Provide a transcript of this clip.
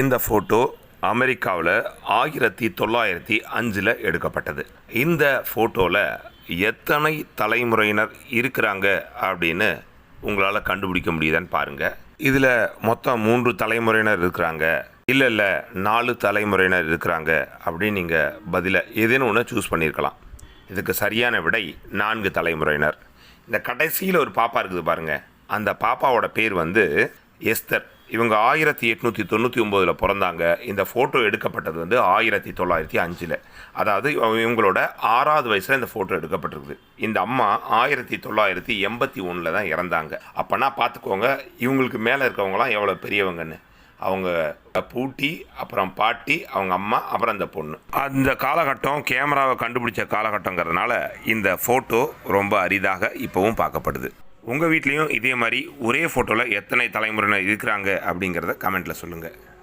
இந்த ஃபோட்டோ அமெரிக்காவில் ஆயிரத்தி தொள்ளாயிரத்தி அஞ்சில் எடுக்கப்பட்டது. இந்த ஃபோட்டோவில் எத்தனை தலைமுறையினர் இருக்கிறாங்க அப்படின்னு உங்களால் கண்டுபிடிக்க முடியுதான்னு பாருங்கள் இதில் மொத்தம் மூன்று தலைமுறையினர் இருக்கிறாங்க. இல்லை இல்லை நாலு தலைமுறையினர் இருக்கிறாங்க அப்படின்னு நீங்கள் பதிலை ஏதேனும் ஒன்று சூஸ் பண்ணியிருக்கலாம் இதுக்கு சரியான விடை நான்கு தலைமுறையினர். இந்த கடைசியில் ஒரு பாப்பா இருக்குது பாருங்கள் அந்த பாப்பாவோட பேர் வந்து எஸ்தர். இவங்க ஆயிரத்தி எட்நூற்றி தொண்ணூற்றி ஒம்போதில் பிறந்தாங்க. இந்த ஃபோட்டோ எடுக்கப்பட்டது வந்து ஆயிரத்தி தொள்ளாயிரத்தி அஞ்சில். அதாவது இவ- இவங்களோட ஆறாவது வயசில் இந்த ஃபோட்டோ எடுக்கப்பட்டிருக்குது. இந்த அம்மா ஆயிரத்தி தொள்ளாயிரத்தி எண்பத்தி ஒன்றில் தான் இறந்தாங்க. அப்போனா பார்த்துக்கோங்க இவங்களுக்கு மேலே இருக்கவங்களாம் எவ்வளோ பெரியவங்கன்னு. அவங்க பூட்டி அப்புறம் பாட்டி அவங்க அம்மா அப்புறம் அந்த பொண்ணு. அந்த காலகட்டம் கேமராவை கண்டுபிடிச்ச காலகட்டங்கிறதுனால இந்த ஃபோட்டோ ரொம்ப அரிதாக இப்போவும் பார்க்கப்படுது உங்கள் வீட்லேயும் இதே மாதிரி ஒரே ஃபோட்டோவில் எத்தனை தலைமுறையினர் இருக்கிறாங்க அப்படிங்கிறத கமெண்ட்டில் சொல்லுங்கள்